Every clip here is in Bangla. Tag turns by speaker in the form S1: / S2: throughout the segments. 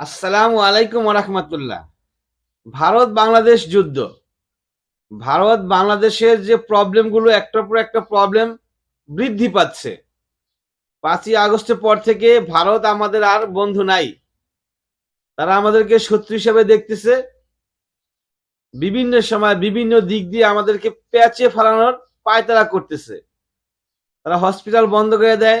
S1: আসসালামু আলাইকুম রহমতুল্লাহ। ভারত বাংলাদেশ যুদ্ধ। ভারত বাংলাদেশের যে প্রবলেমগুলো একটার পর একটা প্রবলেম বৃদ্ধি পাচ্ছে। পাঁচই আগস্টের পর থেকে ভারত আমাদের আর বন্ধু নাই। তারা আমাদেরকে শত্রু হিসেবে দেখতেছে। বিভিন্ন সময় বিভিন্ন দিক দিয়ে আমাদেরকে প্যাচে ফেলানোর পায়তারা করতেছে। তারা হসপিটাল বন্ধ করে দেয়।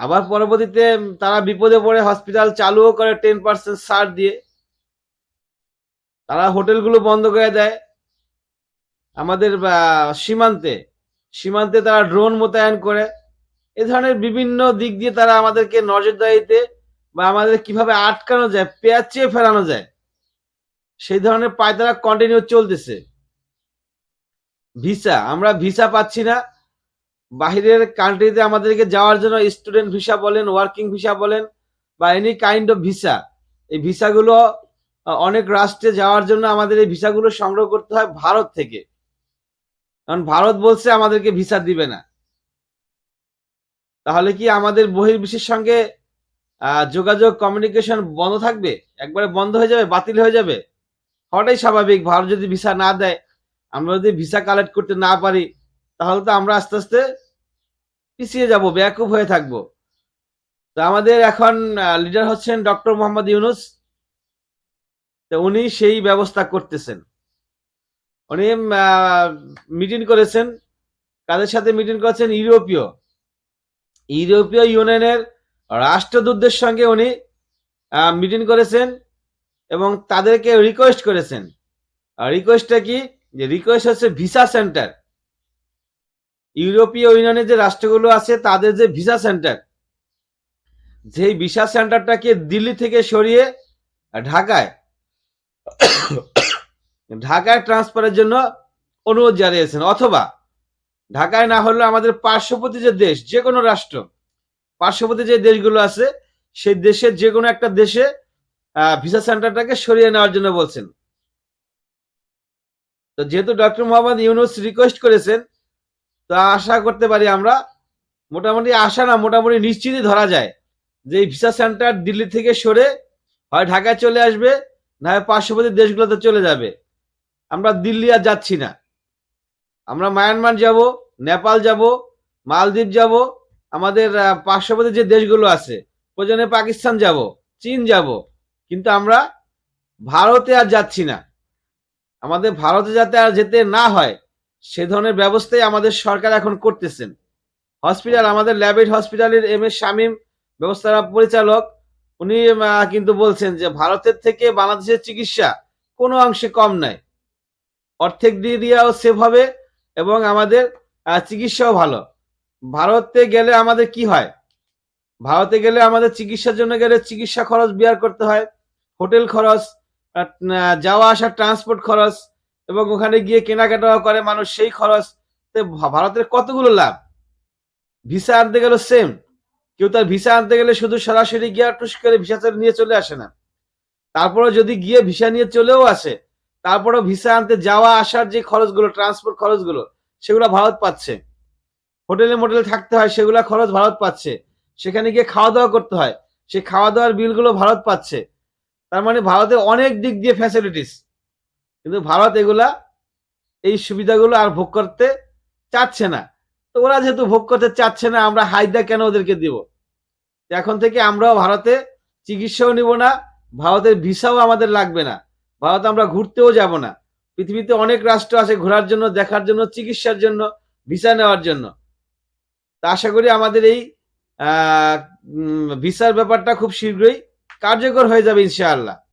S1: আবার পরবর্তীতে তারা বিপদে পড়ে হসপিটাল চালুও করে টেন পার্সেন্ট সার দিয়ে। তারা হোটেলগুলো বন্ধ করে দেয়। আমাদের সীমান্তে সীমান্তে তারা ড্রোন মোতায়েন করে। এ ধরনের বিভিন্ন দিক দিয়ে তারা আমাদেরকে নজরদারিতে বা আমাদের কীভাবে আটকানো যায় পেঁচিয়ে ফেরানো যায়, সেই ধরনের পায়তারা কন্টিনিউ চলতেছে। ভিসা, আমরা ভিসা পাচ্ছি না। বাহিরের কান্ট্রিতে আমাদেরকে যাওয়ার জন্য স্টুডেন্ট ভিসা বলেন ওয়ার্কিং ভিসা বলেন, বা এনি কাইন্ড অফ ভিসা এই ভিসাগুলো অনেক রাষ্ট্রে যাওয়ার জন্য আমাদের এই ভিসাগুলো সংগ্রহ করতে হয় ভারত থেকে। কারণ ভারত বলছে আমাদেরকে ভিসা দিবে না। তাহলে কি আমাদের বহির্বিশ্বের সঙ্গে যোগাযোগ কমিউনিকেশন বন্ধ থাকবে? একবারে বন্ধ হয়ে যাবে, বাতিল হয়ে যাবে? হওয়াটাই স্বাভাবিক। ভারত যদি ভিসা না দেয়, আমরা যদি ভিসা কালেক্ট করতে না পারি, তাহলে তো আমরা আস্তে আস্তে পিছিয়ে যাব, ব্যাকুব হয়ে থাকব। তো আমাদের এখন লিডার হচ্ছেন ডক্টর মোহাম্মদ ইউনুস। তো উনি সেই ব্যবস্থা করতেছেন। উনি মিটিং করেছেন। কাদের সাথে মিটিং করেছেন? ইউরোপীয়। ইউরোপীয় ইউনিয়নের রাষ্ট্রদূতদের সঙ্গে উনি মিটিং করেছেন এবং তাদেরকে রিকোয়েস্ট করেছেন। রিকোয়েস্টটা কি? যে রিকোয়েস্ট হচ্ছে ভিসা সেন্টার ইউরোপীয় ইউনিয়নের যে রাষ্ট্রগুলো আছে, তাদের যে ভিসা সেন্টার যে ভিসা সেন্টারটাকে দিল্লি থেকে সরিয়ে ঢাকায় ঢাকায় ট্রান্সফারের জন্য অনুরোধ জানিয়েছেন। অথবা ঢাকায় না হলেও আমাদের পার্শ্ববর্তী যে দেশ যে কোনো রাষ্ট্র, পার্শ্ববর্তী যে দেশগুলো আছে, সেই দেশের যে কোনো একটা দেশে ভিসা সেন্টারটাকে সরিয়ে নেওয়ার জন্য বলছেন। তো যেহেতু ডক্টর মোহাম্মদ ইউনুস রিকোয়েস্ট করেছেন তো আশা করতে পারি আমরা মোটামুটি আশা না, মোটামুটি নিশ্চিতই ধরা যায় যে এই ভিসা সেন্টার দিল্লি থেকে সরে হয় ঢাকায় চলে আসবে, না হয় পার্শ্ববর্তী দেশগুলোতে চলে যাবে। আমরা দিল্লি আর যাচ্ছি না। আমরা মায়ানমার যাব, নেপাল যাব, মালদ্বীপ যাব, আমাদের পার্শ্ববর্তী যে দেশগুলো আছে, প্রয়োজনে পাকিস্তান যাব, চীন যাব, কিন্তু আমরা ভারতে আর যাচ্ছি না। আমাদের ভারতে যাতে আর যেতে না হয় সে ধরনের ব্যবস্থাই আমাদের সরকার এখন করতেছেন। হসপিটাল, আমাদের ল্যাবেট হসপিটালের এম এস শামীম, ব্যবস্থাপনা পরিচালক, উনি কিন্তু বলছেন যে ভারতের থেকে বাংলাদেশের চিকিৎসা কোনো অংশে কম নয়। অর্ধেক দিয়ে দিয়েও সেভ হবে এবং আমাদের চিকিৎসাও ভালো। ভারতে গেলে আমাদের কি হয়? ভারতে গেলে আমাদের চিকিৎসার জন্য গেলে চিকিৎসা খরচ বিয়ার করতে হয়। হোটেল খরচ যাওয়া আসা ট্রান্সপোর্ট খরচ এবং ওখানে গিয়ে কেনাকাটাও করে, মানুষ সেই খরচ ভারতের কতগুলো লাভ? ভিসা আনতে গেল সেম কেউ তার ভিসা আনতে গেলে শুধু সরাসরি গিয়ে টুস করে ভিসা নিয়ে চলে আসে না। তারপরে যদি গিয়ে ভিসা নিয়ে চলেও আসে, তারপরেও ভিসা আনতে যাওয়া, আসার যে খরচগুলো ট্রান্সপোর্ট খরচগুলো, সেগুলো ভারত পাচ্ছে। হোটেলে মোটেলে থাকতে হয়, সেগুলো খরচ ভারত পাচ্ছে। সেখানে গিয়ে খাওয়া দাওয়া করতে হয় সেই খাওয়া দাওয়ার বিলগুলো ভারত পাচ্ছে। তার মানে ভারতে অনেক দিক দিয়ে ফ্যাসিলিটিস কিন্তু ভারত এগুলা এই সুবিধাগুলো আর ভোগ করতে চাচ্ছে না। তো ওরা যেহেতু ভোগ করতে চাচ্ছে না, আমরা হায়দা কেন ওদেরকে দিব? এখন থেকে আমরাও ভারতে চিকিৎসাও নিব না, ভারতের ভিসাও আমাদের লাগবে না। ভারত আমরা ঘুরতেও যাব না। পৃথিবীতে অনেক রাষ্ট্র আছে ঘোরার জন্য, দেখার জন্য, চিকিৎসার জন্য, ভিসা নেওয়ার জন্য। তা আশা করি আমাদের এই ভিসার ব্যাপারটা খুব শীঘ্রই কার্যকর হয়ে যাবে ইনশাআল্লাহ।